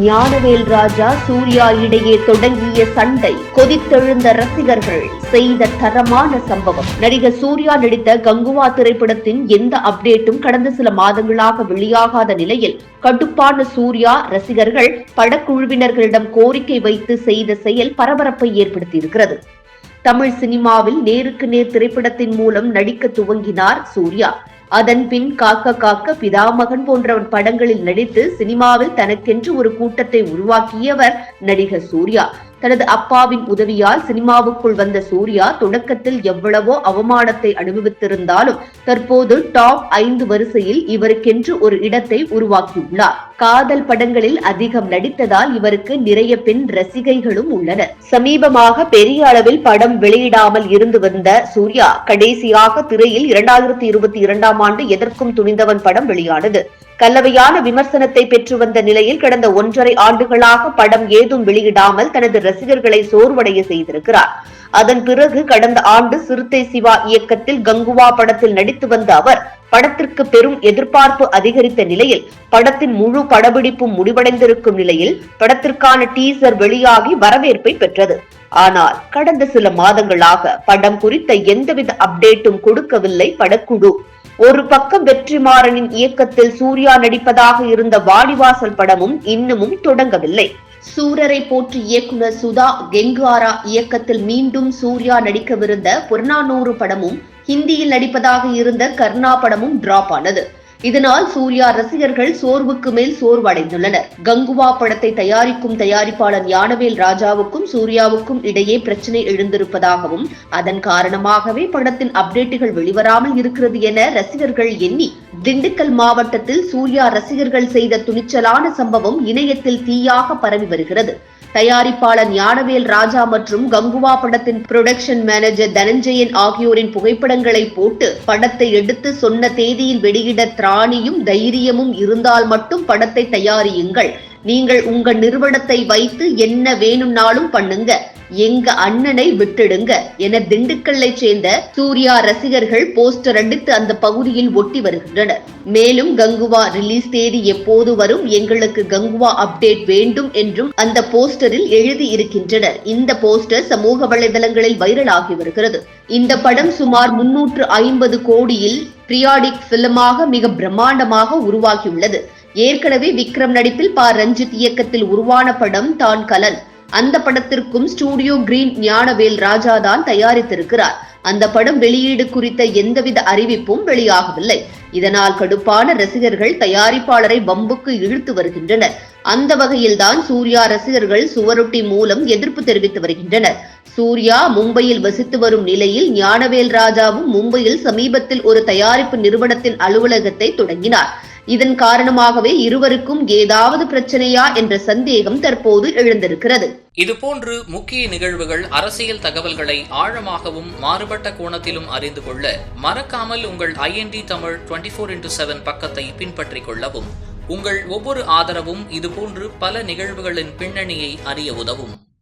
ஞானவேல் ராஜா சூர்யா இடையே தொடங்கிய சண்டை கொதித்தெழுந்த ரசிகர்கள் செய்த தரமான சம்பவம். நடிகர் சூர்யா நடித்த கங்குவா திரைப்படத்தின் எந்த அப்டேட்டும் கடந்த சில மாதங்களாக வெளியாகாத நிலையில் கடுப்பான சூர்யா ரசிகர்கள் படக்குழுவினர்களிடம் கோரிக்கை வைத்து செய்த செயல் பரபரப்பை ஏற்படுத்தியிருக்கிறது. தமிழ் சினிமாவில் நேருக்கு நேர் திரைப்படத்தின் மூலம் நடிக்க துவங்கினார் சூர்யா. அதன் பின் காக்க காக்க பிதாமகன் போன்ற படங்களில் நடித்து சினிமாவில் தனக்கென்று ஒரு கூட்டத்தை உருவாக்கியவர் நடிகர் சூர்யா. தனது அப்பாவின் உதவியால் சினிமாவுக்குள் வந்த சூர்யா தொடக்கத்தில் எவ்வளவோ அவமானத்தை அனுபவித்திருந்தாலும் தற்போது டாப் ஐந்து வரிசையில் இவருக்கென்று ஒரு இடத்தை உருவாக்கியுள்ளார். காதல் படங்களில் அதிகம் நடித்ததால் இவருக்கு நிறைய பெண் ரசிகைகளும் உள்ளனர். சமீபமாக பெரிய அளவில் படம் வெளியிடாமல் இருந்து வந்த சூர்யா கடைசியாக திரையில் இரண்டாயிரத்தி இருபத்தி இரண்டாம் ஆண்டு எதற்கும் துணிந்தவன் படம் வெளியானது. கலவையான விமர்சனத்தை பெற்று வந்த நிலையில் கடந்த ஒன்றரை ஆண்டுகளாக படம் ஏதும் வெளியிடாமல் தனது ரசிகர்களை சோர்வடைய செய்திருக்கிறார். அதன் பிறகு கடந்த ஆண்டு சிறுத்தை சிவா இயக்கத்தில் கங்குவா படத்தில் நடித்து வந்த அவர் படத்திற்கு பெரும் எதிர்பார்ப்பு அதிகரித்த நிலையில் படத்தின் முழு படப்பிடிப்பும் முடிவடைந்திருக்கும் நிலையில் படத்திற்கான டீசர் வெளியாகி வரவேற்பை பெற்றது. ஆனால் கடந்த சில மாதங்களாக படம் குறித்த எந்தவித அப்டேட்டும் கொடுக்கவில்லை படக்குழு. ஒரு பக்கம் வெற்றிமாறனின் இயக்கத்தில் சூர்யா நடிப்பதாக இருந்த வாடிவாசல் படமும் இன்னமும் தொடங்கவில்லை. சூரரை போற்றி இயக்குனர் சுதா கெங்காரா இயக்கத்தில் மீண்டும் சூர்யா நடிக்கவிருந்த புறநானூறு படமும் ஹிந்தியில் நடிப்பதாக இருந்த கர்ணா படமும் டிராப் ஆனது. இதனால் சூர்யா ரசிகர்கள் சோர்வுக்கு மேல் சோர்வடைந்துள்ளனர். கங்குவா படத்தை தயாரிக்கும் தயாரிப்பாளர் யானவேல் ராஜாவுக்கும் சூர்யாவுக்கும் இடையே பிரச்சனை எழுந்திருப்பதாகவும் அதன் காரணமாகவே படத்தின் அப்டேட்டுகள் வெளிவராமல் இருக்கிறது என ரசிகர்கள் எண்ணி திண்டுக்கல் மாவட்டத்தில் சூர்யா ரசிகர்கள் செய்த துணிச்சலான சம்பவம் இணையத்தில் தீயாக பரவி வருகிறது. தயாரிப்பாளர் ஞானவேல் ராஜா மற்றும் கங்குவா படத்தின் புரொடக்ஷன் மேனேஜர் தனஞ்சயன் ஆகியோரின் புகைப்படங்களை போட்டு படத்தை எடுத்து சொன்ன தேதியில் வெளியிட ஆணியும் தைரியமும் இருந்தால் மட்டும் படத்தை தயாரியுங்கள். நீங்கள் உங்க நிறுவனத்தை வைத்து என்ன வேணும்னாலும் பண்ணுங்க. எங்க அண்ணனை விட்டுடுங்க என திண்டுக்கல்லை சேர்ந்த சூர்யா ரசிகர்கள் போஸ்டர் அடித்து அந்த பகுதியில் ஒட்டி வருகின்றனர். மேலும் கங்குவா ரிலீஸ் தேதி எப்போது வரும் எங்களுக்கு கங்குவா அப்டேட் வேண்டும் என்றும் அந்த போஸ்டரில் எழுதி இருக்கின்றனர். இந்த போஸ்டர் சமூக வலைதளங்களில் வைரல் ஆகி வருகிறது. இந்த படம் சுமார் முன்னூற்று ஐம்பது கோடியில் பிரியாடிக் பிலிமாக மிக பிரம்மாண்டமாக உருவாகியுள்ளது. ஏற்கனவே விக்ரம் நடிப்பில் ப. ரஞ்சித் இயக்கத்தில் உருவான படம் தான் கலன் அந்த படத்திற்கும் ஸ்டூடியோ கிரீன் ஞானவேல் ராஜா தான் தயாரித்திருக்கிறார். அந்த படம் வெளியீடு குறித்த எந்தவித அறிவிப்பும் வெளியாகவில்லை. இதனால் கடுப்பான ரசிகர்கள் தயாரிப்பாளரை வம்புக்கு இழுத்து வருகின்றனர். அந்த வகையில்தான் சூர்யா ரசிகர்கள் சுவரொட்டி மூலம் எதிர்ப்பு தெரிவித்து வருகின்றனர். சூர்யா மும்பையில் வசித்து வரும் நிலையில் ஞானவேல் ராஜாவும் மும்பையில் சமீபத்தில் ஒரு தயாரிப்பு நிறுவனத்தின் அலுவலகத்தை தொடங்கினார். இதன் காரணமாகவே இருவருக்கும் ஏதாவது பிரச்சனையா என்ற சந்தேகம் தற்போது எழுந்திருக்கிறது. இதுபோன்று முக்கிய நிகழ்வுகள் அரசியல் தகவல்களை ஆழமாகவும் மாறுபட்ட கோணத்திலும் அறிந்து கொள்ள மறக்காமல் உங்கள் INT Tamil twenty four into seven பக்கத்தை பின்பற்றிக் கொள்ளவும். உங்கள் ஒவ்வொரு ஆதரவும் இதுபோன்று பல நிகழ்வுகளின் பின்னணியை அறிய உதவும்.